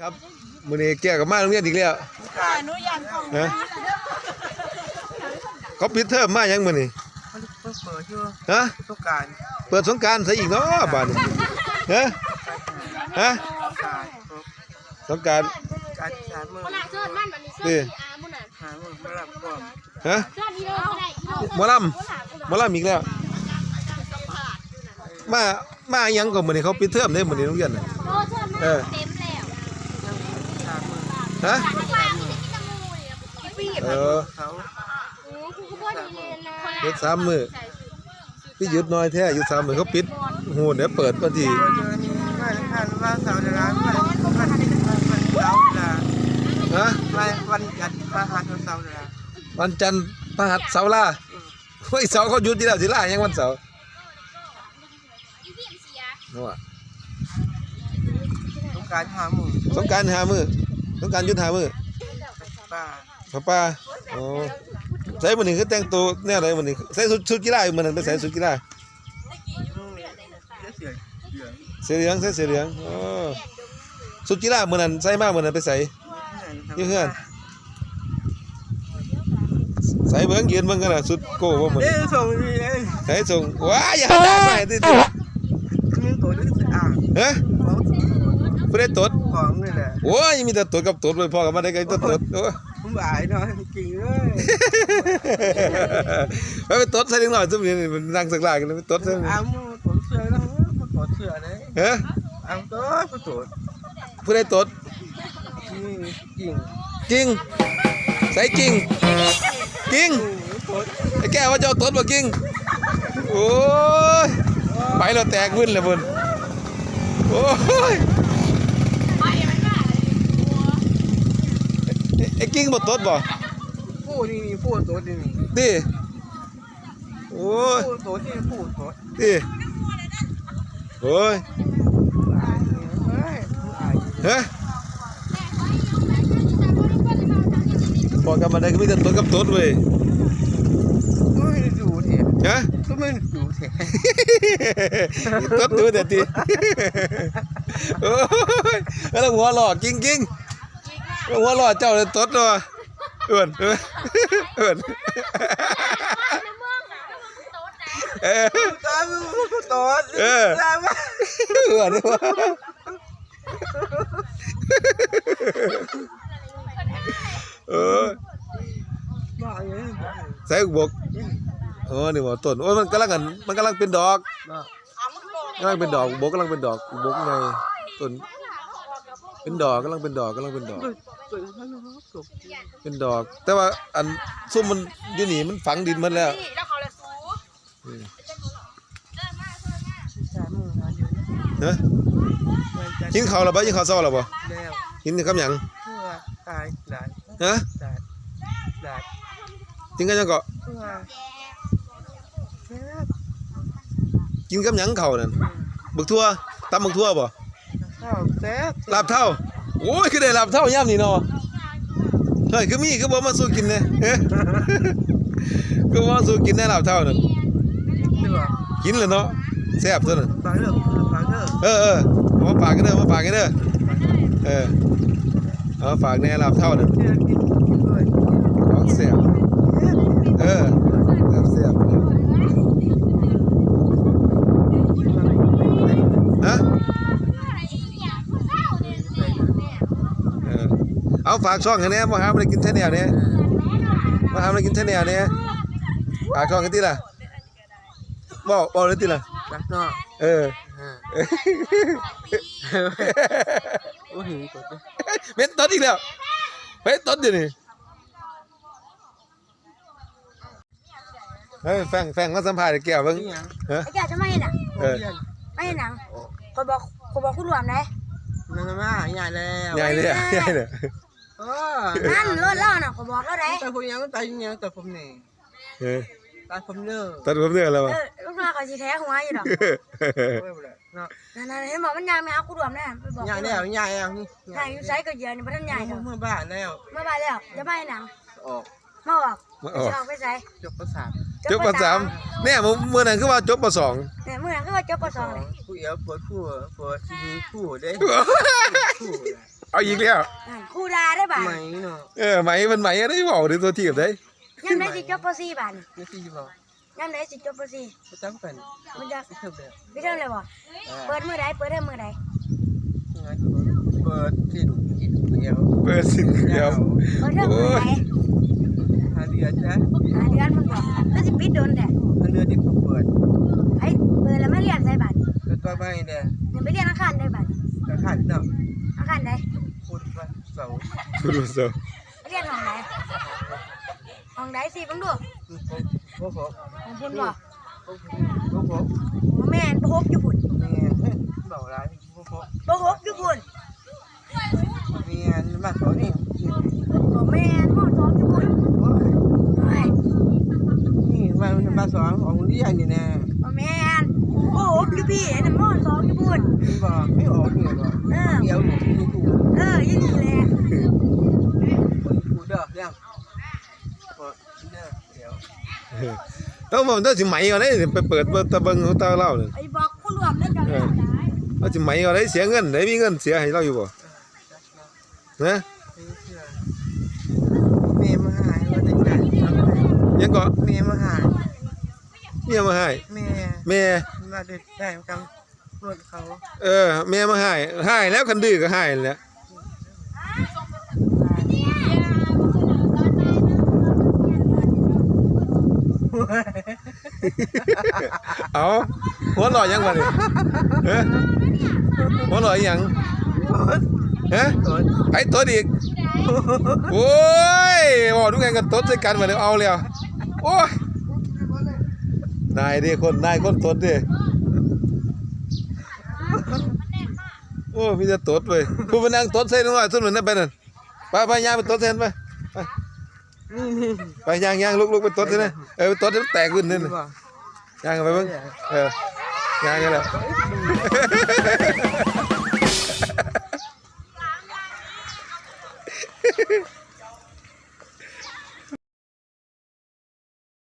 ครับมื้อนี้แก้วกับมาโรงเรียนอีกแล้วค่ะหนูอยากของฮะเขาปิดเทอมมายังมื้อนี้มันเปิดเปิดอยู่ฮะต้องการเปิดสงกรารซะอีกเนาะบาดนี้ฮะฮะต้องการสงกรารการสามมือคนน่ะเชิญมันแบบนี้เชิญอามุน่ะหามือมาหลับก่อนฮะเชิญที่เดิมก็ได้เอาหมอลำหมอลำอีกแล้วมามาหยังก็มื้อนี้เขาปิดเทอมเด้มื้อนี้โรงเรียนน่ะโอ้เชิญมันเออ เต็มแล้ว สามมือ ฮะมันวางที่จะกินตะมูเลยอะพี่เออเขาโอ้คุณก็บ่ดีเลยนะหยุดสามมื้อพี่หยุดน้อยแท้หยุดสามมื้อเขาปิดโหเดี๋ยวเปิดวันที่เจอนี่ไม่ทันว่าเสาร์เดือนละวันวันวันเสาร์เดือนละฮะวันวันจันทร์มาหาเสาร์เดือนละวันจันทร์พฤหัสเสาร์ลาเฮ้ยเสาร์เขาหยุดอยู่แล้วสิลายังวันเสาร์อีพี่เสียนั่นว่ะต้องการหามือสงกรารหามือ สงกรารหยุดหามือป้าป้าป้าอ๋อใส่มื้อนี้คือแต่งตัวแนวใดมื้อนี้ใส่ชุดชุดกีฬาอยู่มื้อนั้นไปใส่ชุดกีฬาเสียเสียเหลืองเสื้อเหลืองใส่เสื้อเหลืองอ๋อชุดกีฬามื้อนั้นใส่มามื้อนั้นไปใส่อยู่เฮือนใส่เบิ่งยืนเบิ่งกันน่ะชุดโก้บ่มื้อเด้นี้ส่งนี่เลยใส่ส่งว้ายอย่าด่าไปตินี่ตัวนี้สะอาดฮะบ่ได้ตดของนี่แหละโอ้ยมีแต่ตดกับตดไปพ่อกันมาได้ไกลตดตดโอ้ยผมอายเนาะจริงเลยไปไปตดใส่เล็กน้อยซุ่มนี้มันนั่งสักลากันไปตดใส่เอามือกดเสื้อแล้วมากดเสื้อเลยฮะเอาตัวก็ตัวผู้ใดตดนี่จริงจริงใส่จริงจริงไอ้แก้วว่าเจ้าตดบ่จริงโอ้ยไปแล้วแตกวึ้นเลยเพิ่นโอ้ย ไอ้ไอ้กิ้งบ่ตดบ่ผู้นี่นี่ผู้ตัวนี่นี่ติโอ้ยผู้ตัวที่ผู้ตัวติโอ้ยอายเฮ้ยอายฮะบอกกันมาได้ก็มีแต่ตดกับตดเว้ยไม่ดูเถอะฮะก็ไม่ดูเถอะตดดูแต่ทีโอ้ยแล้วหัวหล่อกิ้งกิ้งแล้ว หัวหล่อเจ้าเลยตดตัวเอื่นเอื่นเอื่นเออตาผู้ตัวเออเอื่นวะเออบ้าอย่างนี้ใส่บกโอ้นี่บ่ต้นโอ้ยมันกำลังกันมันกำลังเป็นดอกบ้ากำลังเป็นดอกบกกำลังเป็นดอกบกไงต้น เป็นดอกกำลังเป็นดอกกำลังเป็นดอกตัวเขาลูกตกเป็นดอก แต่ว่าอันซุ่มมันอยู่นี่มันฝังดินหมันแล้วแล้วเขาเลยสูอืมสามมือหาอยู่เนอะกินข้าวแล้วบ่กินข้าวเช้าแล้วบ่แล้วกินกับหยังเพื่อตายหลานฮะหลานหลานกินกับหยังก็เพื่อแค่กินกับหยังข้าวนั่นบักทั่วตำบักทั่วบ่ ข้าวแซ่บลาบเท่าโอ้ยคือได้ลาบเท่ายามนี่เนาะเฮ้ยคือมีคือบ่มาสู้กินแน่เฮ้ยคือบ่มาสู้กินแน่ลาบเท่านั่นใช่ป่ะกินแล้วเนาะแซ่บตัวนั้นปลาเด้อปลาเด้อเออเออเอามาฝากกันเด้อมาฝากกันเด้อเออเอามาฝากแน่ลาบเท่านั่นที่เรากินด้วยของแซ่บเออแซ่บแซ่บฮะเออ เอาฝากช่องให้แน่มาหามาได้กินแท้แนวเนี่ยมาหามาได้กินแท้แนวเนี่ยฝากช่องกันติล่ะบอกบอกเลยติล่ะรักเนาะเออโอ้โหกดดิเม็ดต้นอีกแล้วเม็ดต้นอยู่นี่เฮ้ยแฟงแฟงมาสัมภาษณ์ไอ้แก้วเบิ่งนี่ยังฮะไอ้แกจะไม่เห็นอะเออเรียนไม่เห็นหนังคนบอกคนบอกคุณรวมเลยนั่นมาใหญ่แล้วใหญ่เลยอะใหญ่เลย เออนั่นรถเล่าน่ะคนบอกแล้วไหนแต่ผมยังตายยังแต่ผมนี่เออตายผมเนื้อตัดผมเนี่ยแล้วเอวะอลูกน้าก็สิแท้หัวอยู่ดอกไม่เป็นไรเนาะนั่นๆเห็นบอกมันยางไม่เอาคุณรวมแน่ไปบอกใหญ่แล้วใหญ่แล้วนี่ใหญ่อยู่ไซก็เยอะนี่บ่ทันใหญ่ดอกเมื่อบ้านแล้วเมื่อบ่ายแล้วจะไปหนังออกมาออกมาออกจะออกไปใส่จบประสาทจบปสามเนี่ยมื้อมื้อนั้นคือว่าจบปสองเนี่ยมื้อนั้นก็ว่าจบปสองเลยผู้เอ๋ปวดคู่ปวดทีนี้คู่เด้คู่ เอาอีกแล้ว นั่นครูดาได้บ่าไหมเนาะเออไหมมันไหมอะไรบอกหรือตัวทีบได้ยามไหนสิจบป .4 บาดนี่นี่สิบอกยามไหนสิจบป .4 ประจำกันมันจะไม่เท่าแบบพี่เท่าเลยบ่เปิดมื้อใดเปิดได้มื้อใดงานเปิดที่ดูเดียวเปิดสิ่งเดียวเปิดเทอมมื้อใดหาเดือนจ้ะหาเดือนมันบ่แล้วสิปิดโดนแท้หาเดือนที่ผมเปิดไอ้เปิดแล้วมาเรียนใส่บาดนี่ก็ตัวไม่เนี่ยเดี๋ยวไปเรียนอาคารได้บาดนี่กระขันเนาะอาคารใดพูดว่าเสาคุณผู้ชมไปเรียนห้องไหนห้องใดสิเบิ่งดูโอ้โหของพุ่นบ่โอ้โหโอ้โหบ่แม่นบ่ฮบอยู่พุ่นแม่บอกร้ายโอ้โหบ่ฮบอยู่พุ่นแม่มาเขานี่บ่แม่นห้องสองอยู่พุ่นเฮ้ยนี่มามาสอนของเรียนนี่นะบ่แม่นบ่ฮบอยู่พี่ไอ้นั่นห้องสองอยู่พุ่นบอกไม่ออกเนี่ยบอกเออเดี๋ยวหนูดูดู เอออยี่นี่แหละ ดูเด้อเรื่องบอกเด้อเดี๋ยว ต้อง บอกต้องสิไหมเอาได้ไปเปิดเปิดตะเบิงของตาเล่าเนี่ยไอ้บอกผู้รวมเด้อจ้ะเออเอาสิไหมเอาได้เสียเงินได้มีเงินเสียให้เราอยู่บ่นะเมย์มาหายว่าจะจ่ายยังก็เมย์มาหายเมียมาให้แม่แม่มาเด็ดได้กำรถเขา เออแม่มาให้ให้แล้วคันดื้อก็ให้แหล้ว เอาหัวหล่อยังวะนี่เฮ้ยหัวหล่ออีหยังฮะรถไอ้ตัวอีกโอ้ยบอกทุกแกกันตดใส่กันมาเดี๋ยวเอาเลยอะโอ้ยนายดิคนนายคนตดดิโอ้มีแต่ตดเลยผู้เป็นนางตดใส่น้อยสุดเหมือนนั่นไปนั่นไปไปย่าไปตดใส่นั่นไป ไปนี่นี่ไปย่างย่างลุกลุกไปตดใส่นั่นเออไปตดให้มันแตกขึ้นนั่นนี่น่ะบอกย่างกันไปเบ้างเออย่างกันแล้ว